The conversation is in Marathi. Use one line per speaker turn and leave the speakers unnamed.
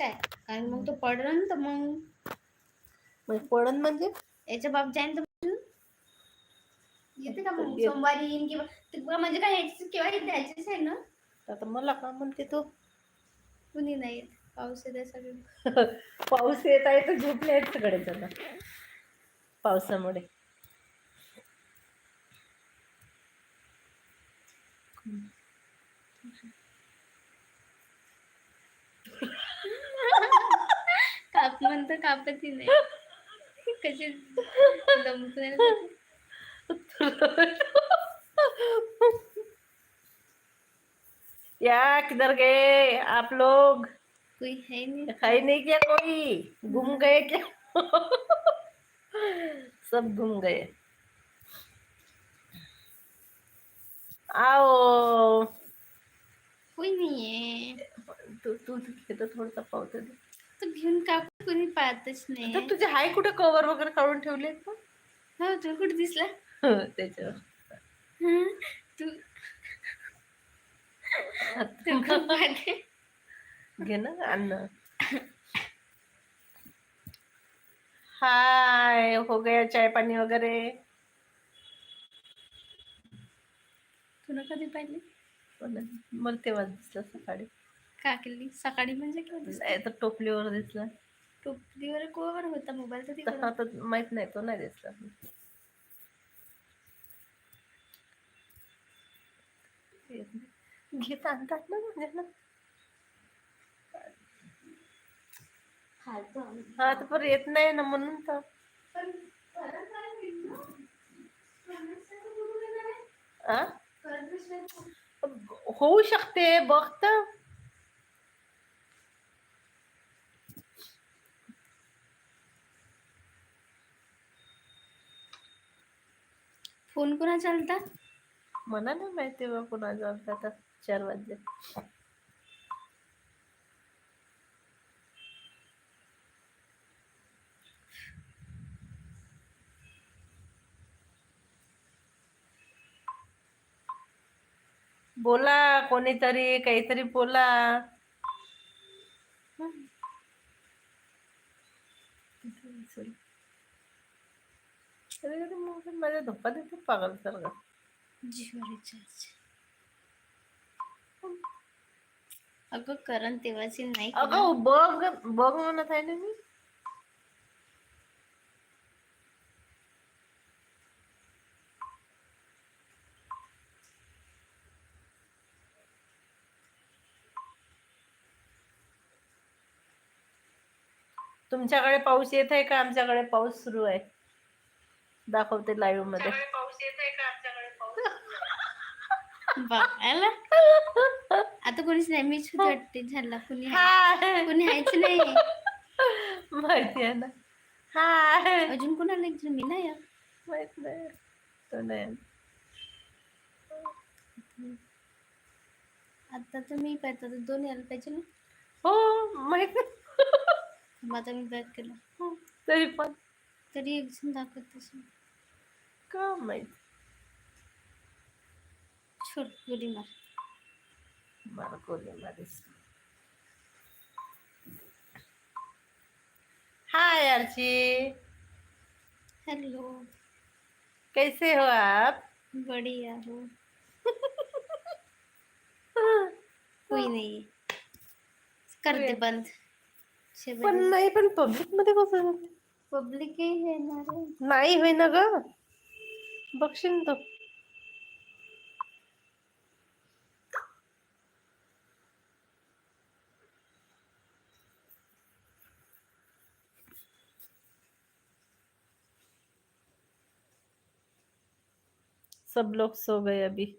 आहे कारण मग तो पडलं तर मग
मग पडन म्हणजे?
याच्या बाप जाईन तर येते का मग? सोमवारी येईन किंवा म्हणजे काय यायचं केव्हा येते? द्यायचीच आहे ना.
आता मला का म्हणते तो?
कुणी नाही येत. पाऊस येते सगळे.
पाऊस येत आहे तर झोपले आहेत सगळे जण. पावसामुळे.
काप म्हणतं कापतही नाही कशी दमकून
या किधर गए आप लोग?
कोई है नहीं।
है नहीं क्या कोई? गुम गए क्या? सब गुम गए। आओ।
कोई नहीं है।
तू तू घेतो थोडसा पावत दे।
तो घेऊन काप कोणी पाहतच नाही.
तर तुझे हाय कुठे कवर वगैरे काढून ठेवले
हो तुला कुठे दिसला?
त्याच्यावर.
हं? तू तू पाहते?
घे ना अन्न हाय हो गया चाय पाणी वगैरे.
तुला कधी पाहिली?
मला मला तेव्हाच दिसलं सकाळी.
का केली? सकाळी म्हणजे केव्हा दिसली?
नाही तर टोपलीवर दिसला.
टोपलीवर कोवर होता? मोबाईल तर तिकडे
हा तर माहीत नाही तो नाही दिसला. घेत आणतात ना म्हणजे ना?
आम्ही.
हा तर पण येत नाही ना म्हणून तर.
पण परत काय होईल ना?
आ? होऊ शकते बघ तर.
फोन कोणा चालता
मला नाही माहिती बा कुणाचा होता आता. चार वाजले. बोला कोणीतरी काहीतरी बोला. मग माझ्या धप्पा देते पागल सारखं.
जिओ रिचार्ज अगं करण तेव्हाची नाही.
अगं बघ बघ म्हणत आहे ना मी. तुमच्याकडे पाऊस येत आहे का? आमच्याकडे पाऊस सुरू आहे. दाखवते लाईव्हमध्ये. पाऊस येत आहे का आमच्याकडे? पाऊस
बघायला आता कोणीच नाही मीच वाटते झाला. कुणी कुणी आहेच नाही?
माहिती आहे ना. हाय
अजून कोणाला एक जण मी नाही.
माहीत नाही. तो नाही.
आता तर मी पाहतो तर दोन यायला पाहिजे ना?
हो माहीत
आता मी बॅक केलं.
हो, तरी पण.
तरी एक जण दाखवत छोट गोली मार
मला कोणी मारिस हाय अर्ची
हेलो
कैसे हो आप?
बढ़िया हो। कोई नहीं. कर दे बंद।
पण नाही पण पब्लिक मध्ये कसं
पब्लिक ही है ना रे।
नाही होय ना ग? बघशील तो. सब लोग सो गए अभी.